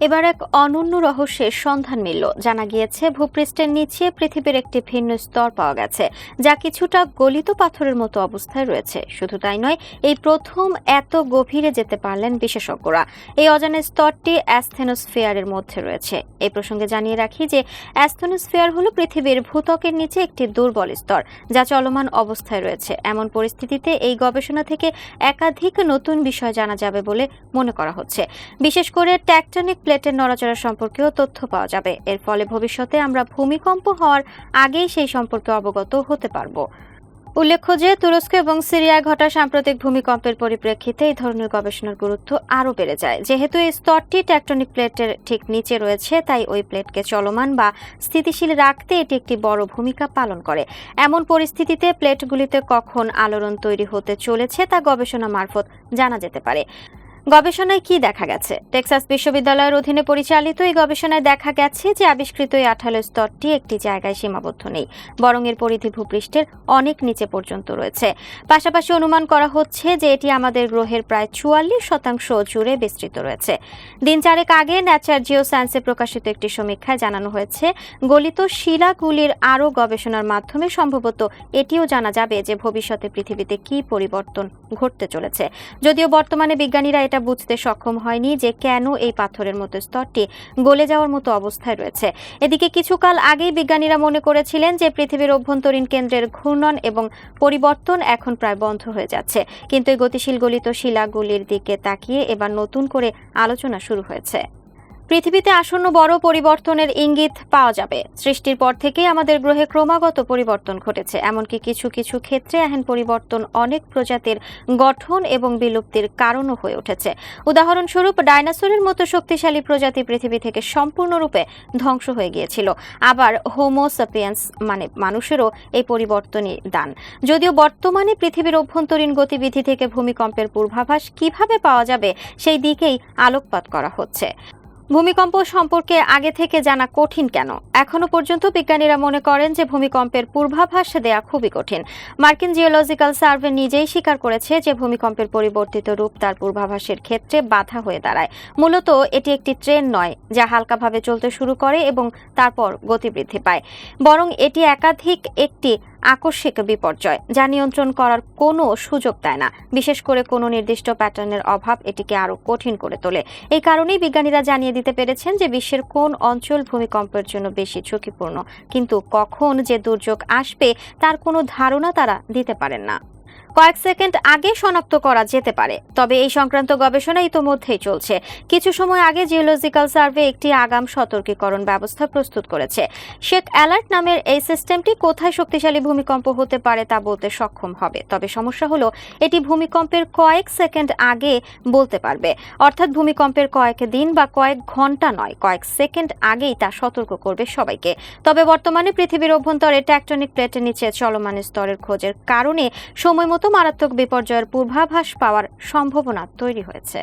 এবার এক অনন্য রহস্যের সন্ধান মিলল। জানা গিয়েছে, ভূপৃষ্ঠের নিচে পৃথিবীর একটি ভিন্ন স্তর পাওয়া গেছে, যা কিছুটা গলিত পাথরের মতো অবস্থায় রয়েছে। শুধু তাই নয়, এই প্রথম এত গভীরে যেতে পারলেন বিশেষজ্ঞরা। এই অজানা স্তরটি অ্যাস্থেনোস্ফিয়ারের মধ্যে রয়েছে। এই প্রসঙ্গে জানিয়ে রাখি যে, অ্যাস্থেনোস্ফিয়ার হলো পৃথিবীর ভূত্বকের নিচে একটি দুর্বল স্তর, যা চলমান অবস্থায় রয়েছে। এমন পরিস্থিতিতে এই গবেষণা থেকে একাধিক নতুন বিষয় জানা যাবে বলে মনে করা হচ্ছে। বিশেষ করে ট্যাকটনিক প্লেটের নড়াচড়া সম্পর্কেও তথ্য পাওয়া যাবে। এর ফলে ভবিষ্যতে আমরা ভূমিকম্প হওয়ার আগেই সেই সম্পর্কে অবগত হতে পারব। উল্লেখ্য যে, তুরস্ক এবং সিরিয়ায় ঘটা সাম্প্রতিক ভূমিকম্পের পরিপ্রেক্ষিতে এই ধরনের গবেষণার গুরুত্ব আরও বেড়ে যায়। যেহেতু এই স্তরটি ট্যাকটনিক প্লেটের ঠিক নিচে রয়েছে, তাই ওই প্লেটকে চলমান বা স্থিতিশীল রাখতে এটি একটি বড় ভূমিকা পালন করে। এমন পরিস্থিতিতে প্লেটগুলিতে কখন আলোড়ন তৈরি হতে চলেছে তা গবেষণা মারফত জানা যেতে পারে। গবেষণায় কি দেখা গেছে? টেক্সাস বিশ্ববিদ্যালয়ের অধীনে পরিচালিত এই গবেষণায় দেখা গেছে যে আবিষ্কৃত এই আঠালো স্তরটি একটি জায়গায় সীমাবদ্ধ নেই, বরং এর পরিধি ভূপৃষ্ঠের অনেক নিচে পর্যন্ত রয়েছে। পাশাপাশি অনুমান করা হচ্ছে যে এটি আমাদের গ্রহের প্রায় চুয়াল্লিশ শতাংশ জুড়ে বিস্তৃত রয়েছে। দিন চারেক আগে ন্যাচার জিও সায়েন্সে প্রকাশিত একটি সমীক্ষায় জানানো হয়েছে, গলিত শিলাগুলির আরও গবেষণার মাধ্যমে সম্ভবত এটিও জানা যাবে যে ভবিষ্যতে পৃথিবীতে কি পরিবর্তন ঘটতে চলেছে। যদিও বর্তমানে বিজ্ঞানীরা এটা বুঝতে সক্ষম হয়নি যে কেন এই পাথরের মতো স্তরটি গলে যাওয়ার মতো অবস্থায় রয়েছে। এদিকে কিছুকাল আগেই বিজ্ঞানীরা মনে করেছিলেন যে পৃথিবীর অভ্যন্তরীণ কেন্দ্রের ঘূর্ণন এবং পরিবর্তন এখন প্রায় বন্ধ হয়ে যাচ্ছে। কিন্তু এই গতিশীল গলিত শিলাগুলির দিকে তাকিয়ে এবার নতুন করে আলোচনা শুরু হয়েছে। পৃথিবীতে আসন্ন বড় পরিবর্তনের ইঙ্গিত পাওয়া যাবে। সৃষ্টির পর থেকেই আমাদের গ্রহে ক্রমাগত পরিবর্তন ঘটেছে। এমনকি কিছু কিছু ক্ষেত্রে এহেন পরিবর্তন অনেক প্রজাতির গঠন এবং বিলুপ্তির কারণও হয়ে উঠেছে। উদাহরণস্বরূপ, ডাইনোসরের মতো শক্তিশালী প্রজাতি পৃথিবী থেকে সম্পূর্ণরূপে ধ্বংস হয়ে গিয়েছিল। আবার হোমোসাপিয়েন্স মানে মানুষেরও এই পরিবর্তনই দান। যদিও বর্তমানে পৃথিবীর অভ্যন্তরীণ গতিবিধি থেকে ভূমিকম্পের পূর্বাভাস কীভাবে পাওয়া যাবে, সেই দিকেই আলোকপাত করা হচ্ছে। ভূমিকম্প সম্পর্কে আগে থেকে জানা কঠিন কেন? এখনও পর্যন্ত বিজ্ঞানীরা মনে করেন যে ভূমিকম্পের পূর্বাভাস দেয়া খুবই কঠিন। মার্কিন জিওলজিক্যাল সার্ভে নিজেই স্বীকার করেছে যে ভূমিকম্পের পরিবর্তিত রূপ তার পূর্বাভাসের ক্ষেত্রে বাধা হয়ে দাঁড়ায়। মূলত এটি একটি ট্রেন নয়, যা হালকাভাবে চলতে শুরু করে এবং তারপর গতি বৃদ্ধি পায়। বরং এটি একাধিক একটি আকস্মিক বিপর্যয়, যা নিয়ন্ত্রণ করার কোনো সুযোগ দেয় না। বিশেষ করে কোনো নির্দিষ্ট প্যাটার্নের অভাব এটিকে আরও কঠিন করে তোলে। এই কারণেই বিজ্ঞানীরা জানিয়ে দিতে পেরেছেন যে বিশ্বের কোন অঞ্চল ভূমিকম্পের জন্য বেশি ঝুঁকিপূর্ণ। কিন্তু কখন যে দুর্যোগ আসবে, তার কোনো ধারণা তারা দিতে পারেন না। কয়েক সেকেন্ড আগে শনাক্ত করা যেতে পারে। তবে এই সংক্রান্ত গবেষণা ইতোমধ্যেই চলছে। কিছু সময় আগে জিওলজিক্যাল সার্ভে একটি আগাম সতর্কীকরণ ব্যবস্থা প্রস্তুত করেছে। শেক অ্যালার্ট নামের এই সিস্টেমটি কোথায় শক্তিশালী ভূমিকম্প হতে পারে তা বলতে সক্ষম হবে। তবে সমস্যা হলো, এটি ভূমিকম্পের কয়েক সেকেন্ড আগে বলতে পারবে। অর্থাৎ ভূমিকম্পের কয়েক দিন বা কয়েক ঘণ্টা নয়, কয়েক সেকেন্ড আগেই তা সতর্ক করবে সবাইকে। তবে বর্তমানে পৃথিবীর অভ্যন্তরে ট্যাকটনিক প্লেটের নিচে চলমান স্তরের খোঁজের কারণে সময় মতো মারাত্মক বিপর্যয়ের পূর্বাভাস পাওয়ার সম্ভাবনা তৈরি হয়েছে।